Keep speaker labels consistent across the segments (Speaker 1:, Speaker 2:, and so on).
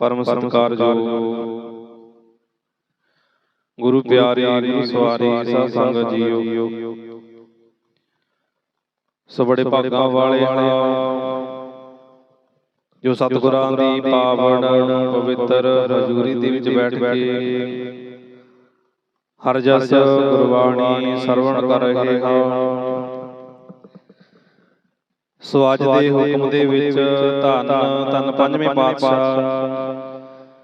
Speaker 1: ਪਰਮ ਸਤਿਕਾਰਯੋਗ ਗੁਰੂ ਪਿਆਰੀ ਸਵਾਰੀ ਸਾ ਸੰਗਤ ਜੀਓ। ਸੋ ਬੜੇ ਭਾਗਾਂ ਵਾਲੇ ਜੋ ਸਤਿਗੁਰਾਂ ਦੀ ਪਾਵਨ ਪਵਿੱਤਰ ਹਜ਼ੂਰੀ ਦੇ ਵਿੱਚ ਬੈਠ ਕੇ ਹਰ ਜਸ ਗੁਰਬਾਣੀ ਸਰਵਣ ਕਰ ਰਹੇ ਹਾਂ। ਸੋ ਅੱਜ ਦੇ ਹੁਕਮ ਦੇ ਵਿੱਚ ਧੰਨ ਧੰਨ ਪੰਜਵੇਂ ਪਾਤਸ਼ਾਹ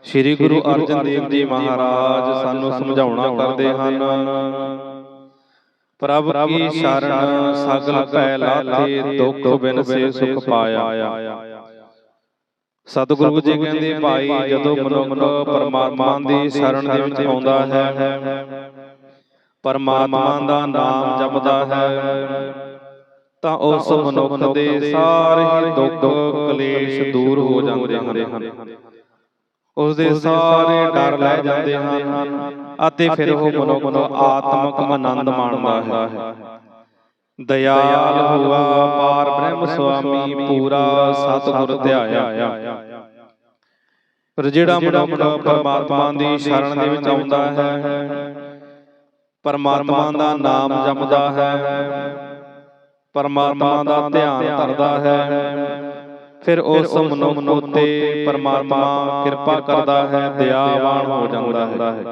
Speaker 1: ਸ੍ਰੀ ਗੁਰੂ ਅਰਜਨ ਦੇਵ ਜੀ ਮਹਾਰਾਜ ਸਾਨੂੰ ਸਮਝਾਉਣਾ ਕਰਦੇ ਹਨ। ਪ੍ਰਭ ਕੀ ਸ਼ਰਨ ਸਗਲ ਭੈ ਲਾਥੇ ਦੁੱਖ ਬਿਨ ਸੇ ਸੁਖ ਪਾਇਆ। ਸਤਿਗੁਰੂ ਜੀ ਕਹਿੰਦੇ ਭਾਈ ਜਦੋਂ ਮਨੁੱਖ ਪਰਮਾਤਮਾ ਦੀ ਸ਼ਰਨ ਦੇ ਵਿੱਚ ਆਉਂਦਾ ਹੈ ਪਰਮਾਤਮਾ ਦਾ ਨਾਮ ਜਪਦਾ ਹੈ। ਤਾਂ ਉਸ ਮਨੁੱਖ ਦੇ ਸਾਰੇ ਦੁੱਖ ਕਲੇਸ਼ ਦੂਰ ਹੋ ਜਾਂਦੇ ਹਨ। ਉਸ ਦੇ ਸਾਰੇ ਡਰ ਲੈ ਜਾਂਦੇ ਹਨ ਅਤੇ ਫਿਰ ਉਹ ਮਨੁੱਖ ਆਤਮਿਕ ਆਨੰਦ ਮਾਣਦਾ ਹੈ। ਦਇਆਲ ਹੋਆ ਪਾਰ ਬ੍ਰਹਮ ਸੁਆਮੀ ਪੂਰਾ ਸਤਿਗੁਰ ਧਿਆਇਆ। ਪਰ ਜਿਹੜਾ ਮਨੁੱਖ ਪਰਮਾਤਮਾ ਦੀ ਸ਼ਰਨ ਦੇ ਵਿੱਚ ਆਉਂਦਾ ਹੈ। ਪਰਮਾਤਮਾ ਦਾ ਨਾਮ ਜਪਦਾ ਹੈ। ਪਰਮਾਤਮਾ ਦਾ ਧਿਆਨ ਧਰਦਾ ਹੈ। ਫਿਰ ਉਸ ਮਨੁੱਖ ਉਤੇ ਪਰਮਾਤਮਾ ਕਿਰਪਾ ਕਰਦਾ ਹੈ ਦਇਆਵਾਨ ਹੋ ਜਾਂਦਾ ਹੈ।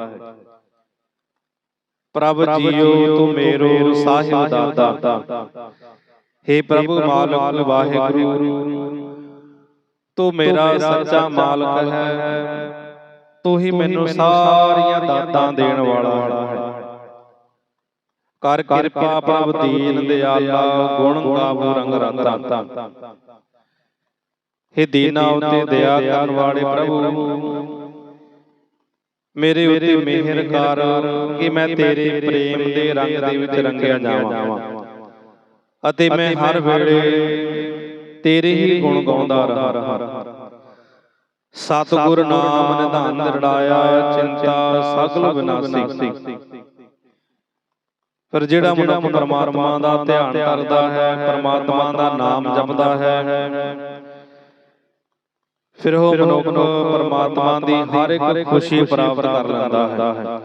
Speaker 1: ਪ੍ਰਭ ਜੀਓ ਤੂੰ ਮੇਰੋ ਸਾਹਿਬ ਦਾਤਾ। हे ਪ੍ਰਭੂ ਮਾਲਕ ਵਾਹਿਗੁਰੂ। ਤੂੰ ਮੇਰਾ ਸੱਚਾ ਮਾਲਕ ਹੈ। ਤੂੰ ਹੀ ਮੈਨੂੰ ਸਾਰੀਆਂ ਦਾਤਾਂ ਦੇਣ ਵਾਲਾ ਹੈ। ਕਰ ਕਿਰਪਾ ਪ੍ਰਭ ਦੀਨ ਦਿਆਲਾ ਗੁਣ ਗਾਵੋ ਰੰਗ ਰਤਾ। हे ਦੀਨਾ ਉਤੇ ਦਇਆ ਕਰਨ ਵਾਲੇ ਪ੍ਰਭੂ। ਮੇਰੇ ਉਤੇ ਮਿਹਰ ਕਰ ਕਿ ਮੈਂ ਤੇਰੇ ਪ੍ਰੇਮ ਦੇ ਰੰਗ ਦੇ ਵਿੱਚ ਰੰਗਿਆ ਜਾਵਾਂ। ਅਤੇ ਮੈਂ ਹਰ ਵੇਲੇ ਤੇਰੇ ਹੀ ਗੁਣ ਗਾਉਂਦਾ ਰਹਾ। ਸਤਿਗੁਰ ਨਾਮ ਨਿਧਾਨ ਨਿਰੜਾਇਆ ਚਿੰਤਾ ਸਗਲ ਵਿਨਾਸੀ। ਫਿਰ ਜਿਹੜਾ ਮਨੁੱਖ ਪਰਮਾਤਮਾ ਦਾ ਧਿਆਨ ਕਰਦਾ ਹੈ ਪਰਮਾਤਮਾ ਦਾ ਨਾਮ ਜਪਦਾ ਹੈ। ਫਿਰ ਉਹ ਮਨੁੱਖ ਪਰਮਾਤਮਾ ਦੀ ਹਰ ਇੱਕ ਖੁਸ਼ੀ ਪ੍ਰਾਪਤ ਕਰ ਲੈਂਦਾ ਹੈ।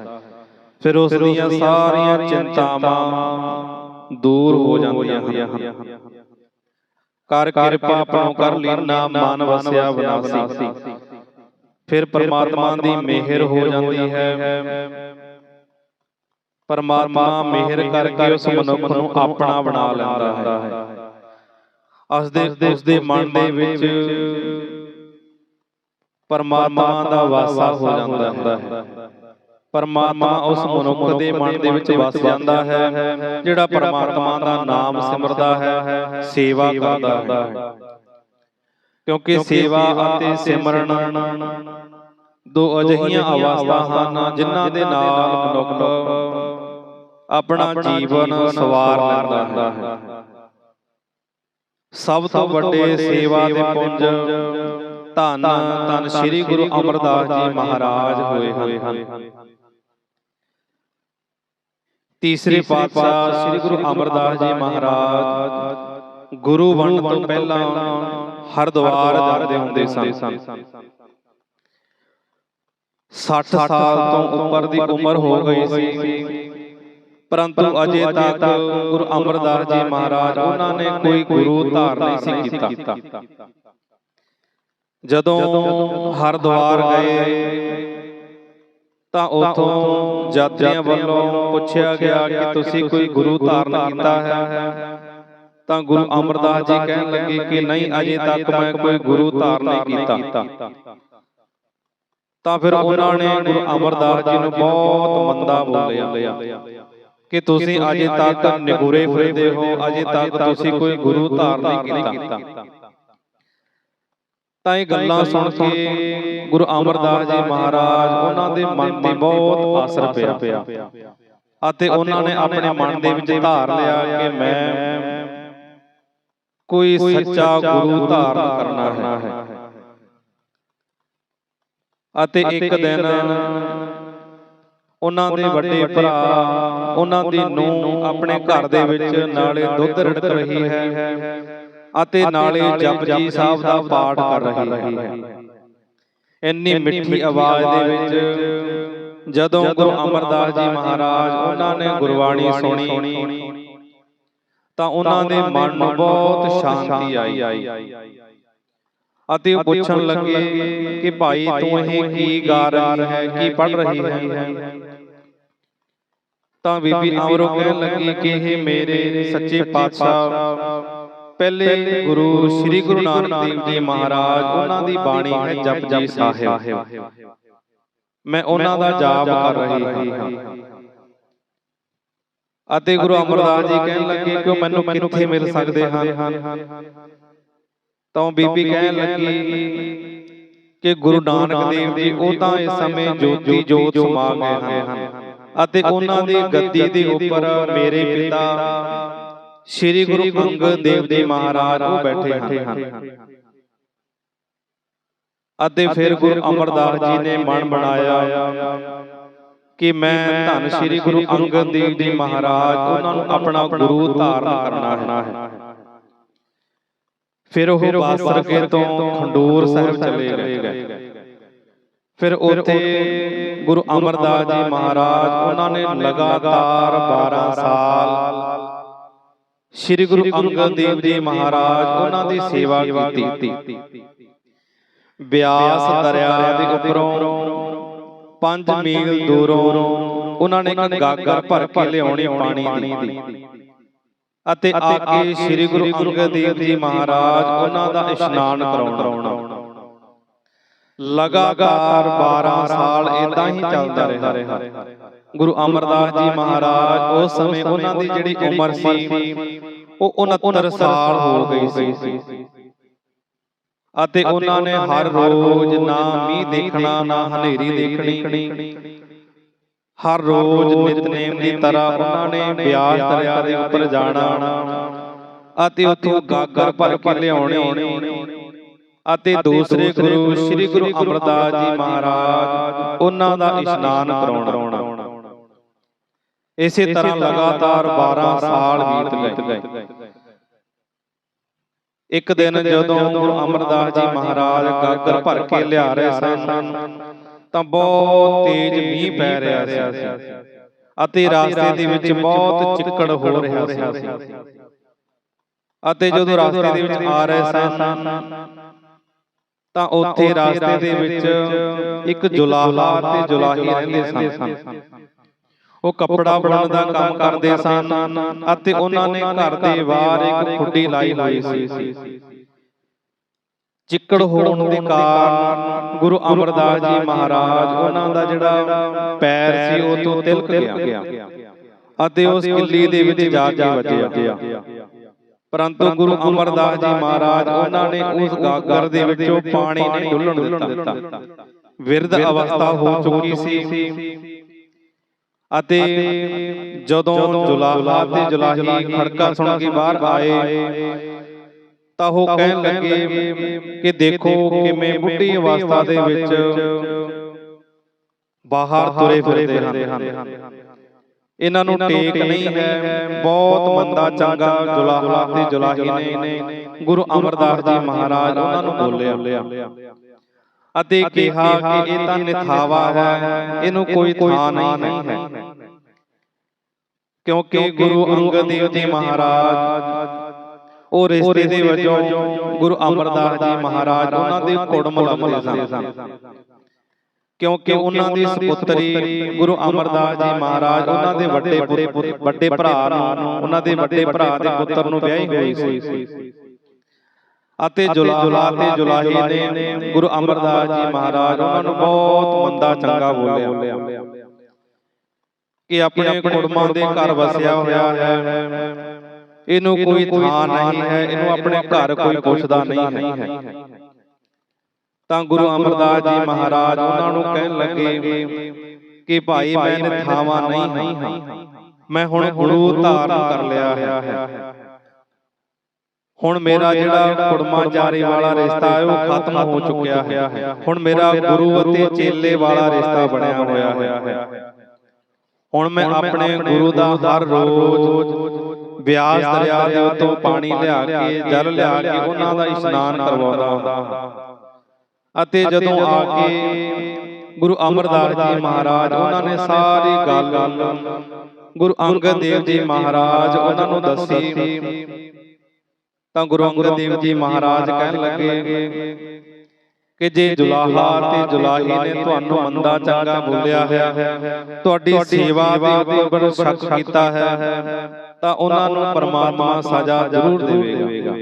Speaker 1: ਫਿਰ ਉਸ ਦੀਆਂ ਸਾਰੀਆਂ ਚਿੰਤਾਵਾਂ ਦੂਰ ਹੋ ਜਾਂਦੀਆਂ ਹਨ। ਕਰ ਕਿਰਪਾ ਆਪਣੋ ਕਰ ਲੀਨਾ ਮਨ ਵਸਿਆ ਵਿਨਾਸੀ ਫਿਰ ਪਰਮਾਤਮਾ ਦੀ ਮਿਹਰ ਹੋ ਜਾਂਦੀ ਹੈ। ਪਰਮਾਤਮਾ ਮਿਹਰ ਕਰਕੇ ਉਸ ਮਨੁੱਖ ਨੂੰ ਆਪਣਾ ਬਣਾ ਲੈਂਦਾ ਹੈ। ਉਸ ਦੇ ਉਸ ਦੇ ਮਨ ਦੇ ਵਿੱਚ ਪਰਮਾਤਮਾ ਦਾ ਵਾਸਾ ਹੋ ਜਾਂਦਾ ਹੈ। ਪਰਮਾਤਮਾ ਉਸ ਮਨੁੱਖ ਦੇ ਮਨ ਦੇ ਵਿੱਚ ਵਸ ਜਾਂਦਾ ਹੈ। ਜਿਹੜਾ ਪਰਮਾਤਮਾ ਦਾ ਨਾਮ ਸਿਮਰਦਾ ਹੈ ਸੇਵਾ ਕਰਦਾ ਹੈ। ਕਿਉਂਕਿ ਸੇਵਾ ਅਤੇ ਸਿਮਰਨ ਦੋ ਅਜਿਹੀਆਂ ਅਵਸਥਾ ਹਨ ਜਿਨ੍ਹਾਂ ਦੇ ਨਾਲ ਮਨੁੱਖ ਆਪਣਾ ਜੀਵਨ ਸਵਾਰ ਲੈਂਦਾ ਹੈ। ਸਭ ਤੋਂ ਵੱਡੇ ਸੇਵਾ ਦੇ ਪੁੰਜ ਧੰਨ ਧੰਨ ਸ੍ਰੀ ਗੁਰੂ ਅਮਰਦਾਸ ਜੀ ਮਹਾਰਾਜ ਹੋਏ ਹਨ। ਤੀਸਰੇ ਪਾਤਸ਼ਾਹ ਸ੍ਰੀ ਗੁਰੂ ਅਮਰਦਾਸ ਜੀ ਮਹਾਰਾਜ ਗੁਰੂ ਬਣਨ ਤੋਂ ਪਹਿਲਾਂ ਹਰਦੁਆਰ ਜਾਂਦੇ ਹੁੰਦੇ ਸਨ। 60 ਸਾਲ ਤੋਂ ਉੱਪਰ ਦੀ ਉਮਰ ਹੋ ਗਈ ਸੀ। ਪਰੰਤੂ ਅਜੇ ਤੱਕ ਗੁਰੂ ਅਮਰਦਾਸ ਜੀ ਮਹਾਰਾਜ ਉਹਨਾਂ ਨੇ ਕੋਈ ਗੁਰੂ ਧਾਰਨ ਨਹੀਂ ਸੀ ਕੀਤਾ। ਜਦੋਂ ਹਰਦੁਆਰ ਗਏ ਤਾਂ ਉਥੋਂ ਜਾਤਰੀਆਂ ਵੱਲੋਂ ਪੁੱਛਿਆ ਗਿਆ ਕਿ ਤੁਸੀਂ ਕੋਈ ਗੁਰੂ ਧਾਰਨ ਕੀਤਾ ਹੈ। ਤਾਂ ਗੁਰੂ ਅਮਰਦਾਸ ਜੀ ਕਹਿਣ ਲੱਗੇ ਕਿ ਨਹੀਂ ਅਜੇ ਤੱਕ ਮੈਂ ਕੋਈ ਗੁਰੂ ਧਾਰਨ ਨਹੀਂ ਕੀਤਾ। ਤਾਂ ਫਿਰ ਉਹਨਾਂ ਨੇ ਗੁਰੂ ਅਮਰਦਾਸ ਜੀ ਨੂੰ ਬਹੁਤ ਮੰਦਾ ਬੋਲਿਆ। ਕਿ ਤੁਸੀਂ ਅਜੇ ਤੱਕ ਨਿਗੁਰੇ ਫਿਰਦੇ ਹੋ ਅਜੇ ਤੱਕ ਤੁਸੀਂ ਕੋਈ ਗੁਰੂ ਧਾਰਨ ਨਹੀਂ ਕੀਤਾ। ਤਾਂ ਇਹ ਗੱਲਾਂ ਸੁਣ ਕੇ ਗੁਰੂ ਅਮਰਦਾਸ ਜੀ ਮਹਾਰਾਜ ਉਹਨਾਂ ਦੇ ਮਨ ਤੇ ਬਹੁਤ ਅਸਰ ਪਿਆ। ਅਤੇ ਉਹਨਾਂ ਨੇ ਆਪਣੇ ਮਨ ਦੇ ਵਿੱਚ ਧਾਰ ਲਿਆ ਕਿ ਮੈਂ ਕੋਈ ਸੱਚਾ ਗੁਰੂ ਧਾਰਨ ਕਰਨਾ ਹੈ। ਅਤੇ ਇੱਕ ਦਿਨ ਉਹਨਾਂ ਦੇ ਵੱਡੇ ਭਰਾ ਉਹਨਾਂ ਦੀ ਨੂੰ ਆਪਣੇ ਘਰ ਦੇ ਵਿੱਚ ਨਾਲੇ ਦੁੱਧ ਰੜਕ ਰਹੀ ਹੈ ਅਤੇ ਨਾਲੇ ਜਪਜੀ ਸਾਹਿਬ ਦਾ ਪਾਠ ਕਰ ਰਹੀ ਹੈ। ਇੰਨੀ ਮਿੱਠੀ ਆਵਾਜ਼ ਦੇ ਵਿੱਚ ਜਦੋਂ ਗੁਰੂ ਅਮਰਦਾਸ ਜੀ ਮਹਾਰਾਜ ਉਹਨਾਂ ਨੇ ਗੁਰਬਾਣੀ ਸੁਣੀ। ਤਾਂ ਉਹਨਾਂ ਦੇ ਮਨ ਨੂੰ ਬਹੁਤ ਸ਼ਾਂਤੀ ਆਈ। ਅਤੇ ਉਹ ਪੁੱਛਣ ਲੱਗੇ ਕਿ ਭਾਈ ਤੂੰ ਇਹ ਕੀ ਗਾ ਰਹੀ ਹੈ ਕੀ ਪੜ ਰਹੀ ਹੈ? ਤਾਂ ਬੀਬੀ ਅਮਰੋ ਕਹਿਣ ਲੱਗੀ ਕਿ ਇਹ ਮੇਰੇ ਸੱਚੇ ਪਾਤਸ਼ਾਹ ਪਹਿਲੇ ਗੁਰੂ ਸ੍ਰੀ ਗੁਰੂ ਨਾਨਕ ਦੇਵ ਜੀ ਮਹਾਰਾਜ ਉਹਨਾਂ ਦੀ ਬਾਣੀ ਹੈ ਜਪਜੀ ਸਾਹਿਬ। ਮੈਂ ਉਹਨਾਂ ਦਾ ਜਾਪ ਕਰ ਰਹੀ ਹਾਂ। ਅਤੇ ਗੁਰੂ ਅਮਰਦਾਸ ਜੀ ਕਹਿਣ ਲੱਗੇ ਕਿ ਉਹ ਮੈਨੂੰ ਕਿੱਥੇ ਮਿਲ ਸਕਦੇ ਹਨ? ਤਾਂ ਬੀਬੀ ਕਹਿਣ ਲੱਗੀ ਕਿ ਗੁਰੂ ਨਾਨਕ ਦੇਵ ਜੀ ਉਹ ਤਾਂ ਇਸ ਸਮੇਂ ਜੋਤੀ ਜੋਤ ਸਮਾ ਗਏ ਹਨ। ਅਤੇ ਉਹਨਾਂ ਦੀ ਗੱਦੀ ਦੇ ਉੱਪਰ ਮੇਰੇ ਪਿਤਾ ਸ੍ਰੀ ਗੁਰੂ ਅੰਗਦ ਦੇਵ ਜੀ ਮਹਾਰਾਜ ਉਹ ਬੈਠੇ ਹਨ। ਅਤੇ ਫਿਰ ਗੁਰੂ ਅਮਰਦਾਸ ਜੀ ਨੇ ਮਨ ਬਣਾਇਆ ਕਿ ਮੈਂ ਧੰਨ ਸ੍ਰੀ ਗੁਰੂ ਅੰਗਦ ਦੇਵ ਜੀ ਮਹਾਰਾਜ ਉਹਨਾਂ ਨੂੰ ਆਪਣਾ ਗੁਰੂ ਧਾਰਨ ਕਰਨਾ ਹੈ। ਫਿਰ ਉਹ ਬਾਸਰਕੇ ਤੋਂ ਖੰਡੂਰ ਸਾਹਿਬ ਚਲੇ ਗਏ। ਫਿਰ ਉੱਥੇ ਗੁਰੂ ਅਮਰਦਾਸ ਜੀ ਮਹਾਰਾਜ ਉਹਨਾਂ ਨੇ ਲਗਾਤਾਰ 12 ਸਾਲ ਸ੍ਰੀ ਗੁਰੂ ਅੰਗਦ ਦੇਵ ਜੀ ਮਹਾਰਾਜ ਉਹਨਾਂ ਦੀ ਸੇਵਾ ਕੀਤੀ। ਬਿਆਸ ਦਰਿਆ ਦੇ ਉੱਪਰੋਂ 5 ਮੀਲ ਦੂਰੋਂ ਉਹਨਾਂ ਨੇ ਇੱਕ ਗਾਗਰ ਭਰ ਕੇ ਲਿਆਉਣੀ ਪਾਣੀ ਦੀ। ਅਤੇ ਆ ਕੇ ਸ੍ਰੀ ਗੁਰੂ ਅੰਗਦ ਦੇਵ ਜੀ ਮਹਾਰਾਜ ਉਹਨਾਂ ਦਾ ਇਸ਼ਨਾਨ ਕਰਾਉਣਾ। ਲਗਾਤਾਰ 12 ਸਾਲ ਇਦਾਂ ਹੀ ਚੱਲਦਾ ਰਿਹਾ। ਗੁਰੂ ਅਮਰਦਾਸ ਜੀ ਮਹਾਰਾਜ ਉਸ ਸਮੇਂ ਉਹਨਾਂ ਦੀ ਜਿਹੜੀ ਉਮਰ ਸੀ ਉਹ 69 ਸਾਲ ਹੋ ਗਈ ਸੀ। ਅਤੇ ਉਹਨਾਂ ਨੇ ਹਰ ਰੋਜ਼ ਨਾ ਮੀਂਹ ਦੇਖਣਾ ਨਾ ਹਨੇਰੀ ਦੇਖਣੀ। ਹਰ ਰੋਜ਼ ਨਿਤਨੇਮ ਦੀ ਤਰ੍ਹਾਂ ਉਹਨਾਂ ਨੇ ਬਿਆਸ ਦਰਿਆ ਦੇ ਉੱਪਰ ਜਾਣਾ। ਅਤੇ ਉੱਥੋਂ ਗਾਗਰ ਭਰ ਕੇ ਲਿਆਉਣੀ। ਅਤੇ ਦੂਸਰੇ ਗੁਰੂ ਸ੍ਰੀ ਗੁਰੂ ਅਮਰਦਾਸ ਜੀ ਮਹਾਰਾਜ ਉਹਨਾਂ ਦਾ ਇਸ਼ਨਾਨ ਕਰਾਉਣਾ। ਇਸੇ ਤਰ੍ਹਾਂ ਲਗਾਤਾਰ 12 ਸਾਲ ਬੀਤ ਗਏ। ਇੱਕ ਦਿਨ ਜਦੋਂ ਗੁਰੂ ਅਮਰਦਾਸ ਜੀ ਮਹਾਰਾਜ ਗਾਗਰ ਭਰ ਕੇ ਲਿਆ ਰਹੇ ਸਨ ਤਾਂ ਬਹੁਤ ਤੇਜ਼ ਮੀਂਹ ਪੈ ਰਿਹਾ ਸੀ। ਅਤੇ ਰਾਸਤੇ ਦੇ ਵਿੱਚ ਬਹੁਤ ਚਿੱਕੜ ਹੋ ਰਿਹਾ ਸੀ। ਅਤੇ ਜਦੋਂ ਰਾਸਤੇ ਦੇ ਵਿੱਚ ਆ ਰਹੇ ਸਨ ਤਾਂ ਉੱਥੇ ਰਾਸਤੇ ਦੇ ਵਿੱਚ ਇੱਕ ਜੁਲਾਹਾ ਤੇ ਜੁਲਾਹੀ ਰਹਿੰਦੇ ਸਨ। ਉਹ ਕੱਪੜਾ ਬਣਾਉਣ ਦਾ ਕੰਮ ਕਰਦੇ ਸਨ ਅਤੇ ਉਹਨਾਂ ਨੇ ਘਰ ਦੇ ਬਾਹਰ ਇੱਕ ਖੁੱਡੀ ਲਾਈ ਹੋਈ ਸੀ। ਚਿੱਕੜ ਹੋਣ ਦੇ ਕਾਰਨ ਗੁਰੂ ਅਮਰਦਾਸ ਜੀ ਮਹਾਰਾਜ ਉਹਨਾਂ ਦਾ ਜਿਹੜਾ ਪੈਰ ਸੀ ਉਹ ਤੋਂ ਤਿਲਕ ਗਿਆ। ਅਤੇ ਉਸ ਕਿੱਲੀ ਦੇ ਵਿੱਚ ਜਾ ਕੇ ਵੱਜਿਆ। ਪਰੰਤੂ ਗੁਰੂ ਅਮਰਦਾਸ ਜੀ ਮਹਾਰਾਜ ਉਹਨਾਂ ਨੇ ਉਸ ਗਾਗਰ ਦੇ ਵਿੱਚੋਂ ਪਾਣੀ ਨਹੀਂ ਡੁੱਲਣ ਦਿੱਤਾ। ਵਿਰਧ ਅਵਸਥਾ ਹੋ ਚੁੱਕੀ ਸੀ। ਅਤੇ ਜਦੋਂ ਜੁਲਾਹਾ ਤੇ ਜੁਲਾਹੀ ਖੜਕਾ ਸੁਣ ਕੇ ਬਾਹਰ ਆਏ ਤਾਂ ਉਹ ਕਹਿਣ ਲੱਗੇ ਕਿ ਦੇਖੋ ਕਿਵੇਂ ਬੁੱਢੀ ਅਵਸਥਾ ਦੇ ਵਿੱਚ ਬਾਹਰ ਤੁਰੇ ਫਿਰਦੇ ਹਨ। ਇਹਨਾਂ ਨੂੰ ਟੇਕ ਨਹੀਂ ਹੈ। ਬਹੁਤ ਮੰਦਾ ਚੰਗਾ ਜੁਲਾਹਾ ਤੇ ਜੁਲਾਹੀ ਨੇ ਗੁਰੂ ਅਮਰਦਾਸ ਜੀ ਮਹਾਰਾਜ ਉਹਨਾਂ ਨੂੰ ਬੋਲਿਆ। ਅਤੇ ਕਿਹਾ ਕਿ ਇਹ ਤਾਂ ਨਿਥਾਵਾ ਹੈ। ਇਹਨੂੰ ਕੋਈ ਥਾਂ ਨਹੀਂ ਹੈ। ਕਿਉਂਕਿ ਗੁਰੂ ਅੰਗਦ ਦੇਵ ਜੀ ਮਹਾਰਾਜ ਉਹ ਰਿਸ਼ਤੇ ਦੇ ਵਜੋਂ ਗੁਰੂ ਅਮਰਦਾਸ ਜੀ ਮਹਾਰਾਜ ਉਹਨਾਂ ਦੇ ਕੁੜਮ ਲੱਗਦੇ ਸਨ। ਕਿਉਂਕਿ ਉਹਨਾਂ ਦੀ ਸੁਪੁੱਤਰੀ ਗੁਰੂ ਅਮਰਦਾਸ ਜੀ ਮਹਾਰਾਜ ਉਹਨਾਂ ਦੇ ਵੱਡੇ ਵੱਡੇ ਭਰਾ ਨੂੰ ਉਹਨਾਂ ਦੇ ਵੱਡੇ ਭਰਾ ਦੇ ਪੁੱਤਰ ਨੂੰ ਵਿਆਹੀ ਹੋਈ ਸੀ। ਅਤੇ ਜੁਲਾਹਾ ਤੇ ਜੁਲਾਹੀ ਨੇ ਗੁਰੂ ਅਮਰਦਾਸ ਜੀ ਮਹਾਰਾਜ ਉਹਨਾਂ ਨੂੰ ਬਹੁਤ ਮੰਦਾ ਚੰਗਾ ਬੋਲਿਆ। ਕਿ ਆਪਣੇ ਕੁੜਮਾਂ ਦੇ ਘਰ ਵਸਿਆ ਹੋਇਆ ਹੈ। ਇਹਨੂੰ ਕੋਈ ਥਾਂ ਨਹੀਂ ਹੈ। ਇਹਨੂੰ ਆਪਣੇ ਘਰ ਕੋਈ ਪੁੱਛਦਾ ਨਹੀਂ ਹੈ। ਤਾਂ ਗੁਰੂ ਅਮਰਦਾਸ ਜੀ ਮਹਾਰਾਜ ਉਹਨਾਂ ਨੂੰ ਕਹਿਣ ਲੱਗੇ ਕਿ ਭਾਈ ਮੈਂ ਨਿਥਾਵਾਂ ਨਹੀਂ ਹਾਂ। ਮੈਂ ਹੁਣ ਗੁਰੂ ਧਾਰਨ ਕਰ ਲਿਆ ਹੈ। ਹੁਣ ਮੇਰਾ ਜਿਹੜਾ ਕੁੜਮਾ ਜਾਰੀ ਵਾਲਾ ਰਿਸ਼ਤਾ ਹੈ ਉਹ ਖਤਮ ਹੋ ਚੁੱਕਿਆ ਹੈ। ਹੁਣ ਮੇਰਾ ਗੁਰੂ ਅਤੇ ਚੇਲੇ ਵਾਲਾ ਰਿਸ਼ਤਾ ਬਣਿਆ ਹੋਇਆ ਹੈ। ਹੁਣ ਮੈਂ ਆਪਣੇ ਗੁਰੂ ਦਾ ਹਰ ਰੋਜ਼ ਬਿਆਸ ਦਰਿਆ ਦੇ ਉੱਤੋਂ ਪਾਣੀ ਲਿਆ ਕੇ ਜਲ ਲਿਆ ਕੇ ਉਹਨਾਂ ਦਾ ਇਸ਼ਨਾਨ ਕਰਵਾਉਂਦਾ ਅਤੇ ਜਦੋਂ ਆ ਕੇ ਗੁਰੂ ਅਮਰਦਾਸ ਜੀ ਮਹਾਰਾਜ ਉਹਨਾਂ ਨੇ ਸਾਰੀ ਗੱਲ ਗੁਰੂ ਅੰਗਦ ਦੇਵ ਜੀ ਮਹਾਰਾਜ ਉਹਨਾਂ ਨੂੰ ਦੱਸੀ। ਤਾਂ ਗੁਰੂ ਅੰਗਦ ਦੇਵ ਜੀ ਮਹਾਰਾਜ ਕਹਿਣ ਲੱਗੇ ਕਿ ਜੇ ਜੁਲਾਹਾ ਤੇ ਜੁਲਾਹੀ ਨੇ ਤੁਹਾਨੂੰ ਮੰਦਾ ਚੰਗਾ ਬੋਲਿਆ ਹੈ ਤੁਹਾਡੀ ਸੇਵਾ ਦੇ ਉੱਪਰ ਸ਼ੱਕ ਕੀਤਾ ਹੈ ਤਾਂ ਉਹਨਾਂ ਨੂੰ ਪਰਮਾਤਮਾ ਸਜ਼ਾ ਜ਼ਰੂਰ ਦੇਵੇਗਾ।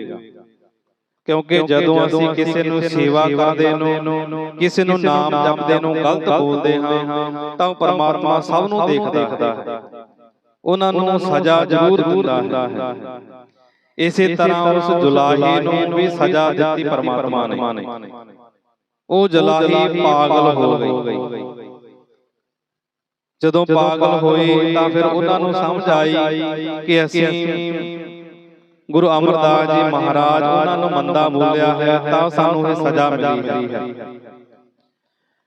Speaker 1: ਕਿਉਂਕਿ ਜਦੋਂ ਅਸੀਂ ਕਿਸੇ ਨੂੰ ਸੇਵਾ ਕਰਦੇ ਨੂੰ ਕਿਸੇ ਨੂੰ ਨਾਮ ਜਪਦੇ ਨੂੰ ਗਲਤ ਬੋਲਦੇ ਹਾਂ ਤਾਂ ਪਰਮਾਤਮਾ ਸਭ ਨੂੰ ਦੇਖਦਾ ਹੈ। ਉਹਨਾਂ ਨੂੰ ਸਜ਼ਾ ਜ਼ਰੂਰ ਦਿੰਦਾ ਹੈ। ਇਸੇ ਤਰ੍ਹਾਂ ਉਸ ਜੁਲਾਹੀ ਨੂੰ ਵੀ ਸਜ਼ਾ ਦਿੱਤੀ ਪਰਮਾਤਮਾ ਨੇ। ਉਹ ਜਲਾਹੀ ਪਾਗਲ ਹੋ ਗਈ। ਜਦੋਂ ਪਾਗਲ ਹੋਏ ਤਾਂ ਫਿਰ ਉਹਨਾਂ ਨੂੰ ਸਮਝ ਆਈ ਕਿ ਅਸੀਂ ਗੁਰੂ ਅਮਰਦਾਸ ਜੀ ਮਹਾਰਾਜ ਉਹਨਾਂ ਨੂੰ ਮੰਦਾ ਬੋਲਿਆ ਹੈ ਤਾਂ ਸਾਨੂੰ ਇਹ ਸਜ਼ਾ ਮਿਲੀ ਹੈ।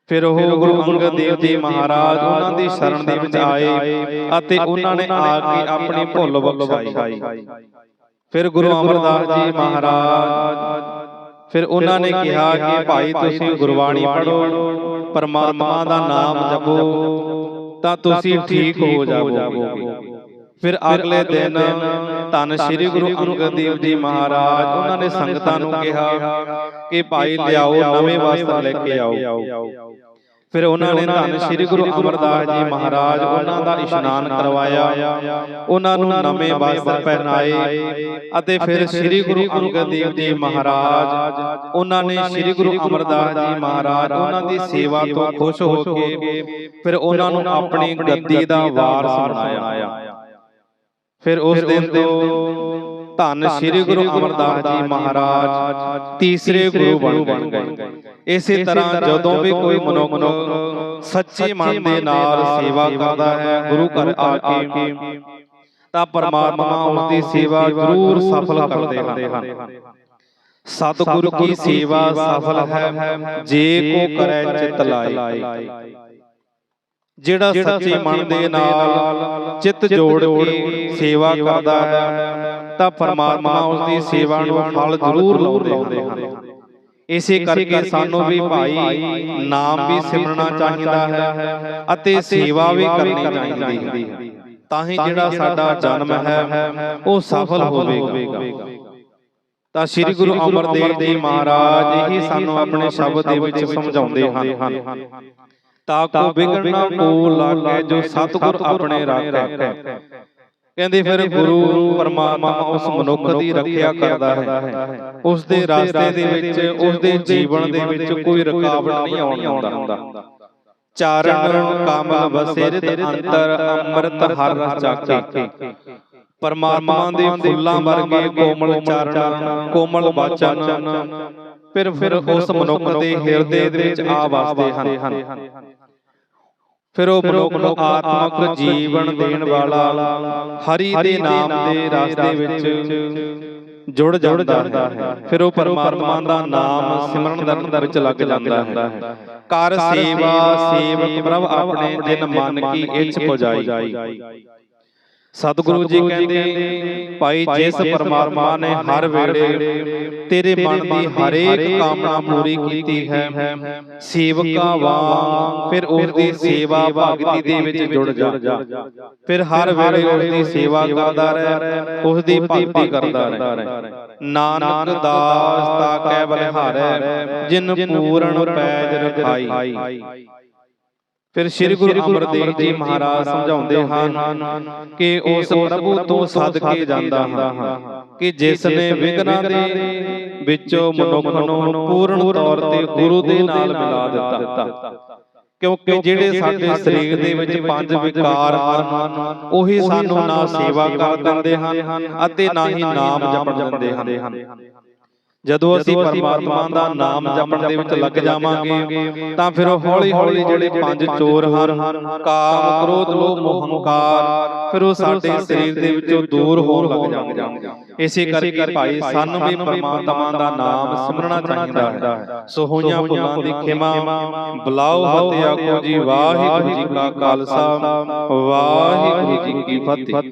Speaker 1: ਫਿਰ ਉਹ ਗੁਰੂ ਅੰਗਦ ਦੇਵ ਜੀ ਮਹਾਰਾਜ ਉਹਨਾਂ ਦੀ ਸ਼ਰਨ ਦੇ ਵਿੱਚ ਆਏ ਅਤੇ ਉਹਨਾਂ ਨੇ ਆ ਕੇ ਆਪਣੀ ਭੁੱਲ ਬਖਸ਼ਾਈ। ਫਿਰ ਗੁਰੂ ਅਮਰਦਾਸ ਜੀ ਮਹਾਰਾਜ ਫਿਰ ਉਹਨਾਂ ਨੇ ਕਿਹਾ ਕਿ ਭਾਈ ਤੁਸੀਂ ਗੁਰਬਾਣੀ ਪੜੋ ਪਰਮਾਤਮਾ ਦਾ ਨਾਮ ਜਪੋ ਤਾਂ ਤੁਸੀਂ ਠੀਕ ਹੋ ਜਾਵੋਗੇ। ਫਿਰ ਅਗਲੇ ਦਿਨ ਧੰਨ ਸ੍ਰੀ ਗੁਰੂ ਅੰਗਦ ਦੇਵ ਜੀ ਮਹਾਰਾਜ ਉਹਨਾਂ ਨੇ ਸੰਗਤਾਂ ਨੂੰ ਕਿਹਾ ਕਿ ਭਾਈ ਲਿਆਓ ਨਵੇਂ ਵਸਤਰ ਲੈ ਕੇ ਆਓ। ਫਿਰ ਉਹਨਾਂ ਨੇ ਧੰਨ ਸ੍ਰੀ ਗੁਰੂ ਅਮਰਦਾਸ ਜੀ ਮਹਾਰਾਜ ਉਹਨਾਂ ਦਾ ਇਸ਼ਨਾਨ ਕਰਵਾਇਆ। ਉਹਨਾਂ ਨੂੰ ਨਵੇਂ ਵਸਤਰ ਪਹਿਨਾਏ ਅਤੇ ਫਿਰ ਸ੍ਰੀ ਗੁਰੂ ਅੰਗਦ ਦੇਵ ਜੀ ਮਹਾਰਾਜ ਉਹਨਾਂ ਨੇ ਸ੍ਰੀ ਗੁਰੂ ਅਮਰਦਾਸ ਜੀ ਮਹਾਰਾਜ ਉਹਨਾਂ ਦੀ ਸੇਵਾ ਤੋਂ ਖੁਸ਼ ਹੋ ਕੇ ਫਿਰ ਉਹਨਾਂ ਨੂੰ ਆਪਣੀ ਗੱਦੀ ਦਾ ਵਾਰਸ ਬਣਾਇਆ ਫਿਰ ਉਸ ਦਿਨ ਤੋਂ ਧੰਨ ਸ੍ਰੀ ਗੁਰੂ ਅਮਰਦਾਸ ਜੀ ਮਹਾਰਾਜ ਤੀਸਰੇ ਗੁਰੂ ਬਣ ਗਏ। ਇਸੇ ਤਰ੍ਹਾਂ ਜਦੋਂ ਵੀ ਕੋਈ ਮਨੁੱਖ ਸੱਚੇ ਮਨ ਦੇ ਨਾਲ ਸੇਵਾ ਕਰਦਾ ਹੈ ਗੁਰੂ ਘਰ ਆ ਕੇ ਤਾਂ ਪਰਮਾਤਮਾ ਉਸ ਦੀ ਸੇਵਾ ਜ਼ਰੂਰ ਸਫਲ ਕਰਦੇ ਹਨ। ਸਤਿਗੁਰੂ ਕੀ ਸੇਵਾ ਸਫਲ ਹੈ। ਜੇ ਕੋ ਕਰੈ ਚਿਤ ਲਾਏ ਜਿਹੜਾ ਸੱਚੇ ਮਨ ਦੇ ਨਾਲ ਚਿੱਤ ਜੋੜ ਕੇ ਸੇਵਾ ਕਰਦਾ ਹੈ ਤਾਂ ਪਰਮਾਤਮਾ ਉਸ ਦੀ ਸੇਵਾ ਨੂੰ ਫਲ ਜ਼ਰੂਰ ਲਾਉਂਦੇ ਹਨ। ਇਸੇ ਕਰਕੇ ਸਾਨੂੰ ਵੀ ਭਾਈ ਨਾਮ ਵੀ ਸਿਮਰਨਾ ਚਾਹੀਦਾ ਹੈ ਅਤੇ ਸੇਵਾ ਵੀ ਕਰਨੀ ਚਾਹੀਦੀ ਹੈ। ਤਾਂ ਹੀ ਜਿਹੜਾ ਸਾਡਾ ਜਨਮ ਹੈ ਉਹ ਸਫਲ ਹੋਵੇਗਾ। ਤਾਂ ਸ੍ਰੀ ਗੁਰੂ ਅਮਰਦੇਵ ਜੀ ਮਹਾਰਾਜ ਇਹੀ ਸਾਨੂੰ ਆਪਣੇ ਸ਼ਬਦ ਦੇ ਵਿੱਚ ਸਮਝਾਉਂਦੇ ਹਨ। ਤਾ ਕੋ ਵਿਗੜਨਾ ਕੋ ਲਾਗੇ ਜੋ ਸਤਿਗੁਰ ਆਪਣੇ ਰਾਖੈ। ਕਹਿੰਦੇ ਫਿਰ ਗੁਰੂ ਪਰਮਾਤਮਾ ਉਸ ਮਨੁੱਖ ਦੀ ਰੱਖਿਆ ਕਰਦਾ ਹੈ। ਉਸ ਦੇ ਰਸਤੇ ਦੇ ਵਿੱਚ ਉਸ ਦੇ ਜੀਵਨ ਦੇ ਵਿੱਚ ਕੋਈ ਰੁਕਾਵਟ ਨਹੀਂ ਆਉਣ ਦਿੰਦਾ। ਚਾਰਨ ਕਾਮਲ ਬਸੇਰਿਤ ਅੰਤਰ ਅੰਮ੍ਰਿਤ ਹਰ ਰਸ ਚਾਖੇ ਪਰਮਾਤਮਾ ਦੇ ਫੁੱਲਾਂ ਵਰਗੇ ਕੋਮਲ ਚਾਰਨ ਕੋਮਲ ਬਾਚਨ ਫਿਰ ਫਿਰ ਉਸ ਮਨੁੱਖ ਦੇ ਹਿਰਦੇ ਦੇ ਵਿੱਚ ਆ ਵਸਦੇ ਹਨ। ਫਿਰ ਉਹ ਮਨੁੱਖ ਨੂੰ ਆਤਮਿਕ ਜੀਵਨ ਦੇਣ ਵਾਲਾ ਹਰੀ ਦੇ ਨਾਮ ਦੇ ਰਸਤੇ ਵਿੱਚ ਜੁੜ ਜਾਂਦਾ ਹੈ। ਫਿਰ ਉਹ ਪਰਮਾਤਮਾ ਦਾ ਨਾਮ ਸਿਮਰਨ ਦੇ ਵਿੱਚ ਲੱਗ ਜਾਂਦਾ ਹੈ। ਕਰ ਸੇਵਾ ਸੇਵਕ ਪ੍ਰਭ ਆਪਣੇ ਜਿਨ ਮਨ ਕੀ ਇੱਛ ਪੁਜਾਈ। ਸਤਿਗੁਰੂ ਜੀ ਕਹਿੰਦੇ ਭਾਈ ਜਿਸ ਪਰਮਾਤਮਾ ਨੇ ਹਰ ਵੇਲੇ ਤੇਰੇ ਮਨ ਦੀ ਹਰੇਕ ਕਾਮਨਾ ਪੂਰੀ ਕੀਤੀ ਹੈ। ਸੇਵਕਾ ਵਾਂਗ ਫਿਰ ਉਸ ਦੀ ਸੇਵਾ ਭਗਤੀ ਦੇ ਵਿੱਚ ਜੁੜ ਜਾ। ਫਿਰ ਹਰ ਵੇਲੇ ਉਸ ਦੀ ਸੇਵਾ ਕਰਦਾ ਰਹਿ ਉਸ ਦੀ ਭਗਤੀ ਕਰਦਾ ਰਹਿ। ਨਾਨਕ ਦਾਸ ਤਾ ਕੈ ਬਲਿਹਾਰੈ ਜਿਨ ਪੂਰਨ ਪੈਜ ਰਖਾਈ। ਫਿਰ ਸ੍ਰੀ ਗੁਰੂ ਅਮਰਦੇਵ ਜੀ ਮਹਾਰਾਜ ਸਮਝਾਉਂਦੇ ਹਨ ਕਿ ਉਸ ਪ੍ਰਭੂ ਤੋਂ ਸਦਕੇ ਜਾਂਦਾ ਹਾਂ ਕਿ ਜਿਸ ਨੇ ਵਿਗਨਾਂ ਦੇ ਵਿੱਚੋਂ ਮਨੁੱਖ ਨੂੰ ਪੂਰਨ ਤੌਰ ਤੇ ਗੁਰੂ ਦੇ ਨਾਲ ਮਿਲਾ ਦਿੱਤਾ। ਕਿਉਂਕਿ ਜਿਹੜੇ ਸਾਡੇ ਸਰੀਰ ਦੇ ਵਿੱਚ ਪੰਜ ਵਿਕਾਰ ਹਨ ਉਹੀ ਸਾਨੂੰ ਨਾ ਸੇਵਾ ਕਰ ਦਿੰਦੇ ਹਨ ਅਤੇ ਨਾ ਹੀ ਨਾਮ ਜਪਣ ਦਿੰਦੇ ਹਨ। ਜਦੋਂ ਅਸੀਂ ਪਰਮਾਤਮਾ ਦਾ ਨਾਮ ਜਪਣ ਦੇ ਵਿੱਚ ਲੱਗ ਜਾਵਾਂਗੇ ਤਾਂ ਫਿਰ ਹੌਲੀ ਹੌਲੀ ਜਿਹੜੇ ਪੰਜ ਚੋਰ ਹਨ ਕਾਮ ਕ੍ਰੋਧ ਲੋਭ ਮੋਹ ਹੰਕਾਰ ਫਿਰ ਉਹ ਸਾਡੇ ਸਰੀਰ ਦੇ ਵਿੱਚੋਂ ਦੂਰ ਹੋਣ ਲੱਗ ਜਾਣਗੇ ਇਸੇ ਕਰਕੇ ਭਾਈ ਸਾਨੂੰ ਵੀ ਪਰਮਾਤਮਾ ਦਾ ਨਾਮ ਸਿਮਰਨਾ ਚਾਹੀਦਾ ਹੈ। ਸੋ ਹੋਈਆਂ ਭੁੱਲਾਂ ਦੀ ਖਿਮਾ ਬੁਲਾਓ ਫਤਿਹ ਆਖੋ ਜੀ ਵਾਹਿਗੁਰੂ ਜੀ ਕਾ ਖਾਲਸਾ ਵਾਹਿਗੁਰੂ ਜੀ ਕੀ ਫਤਿਹ।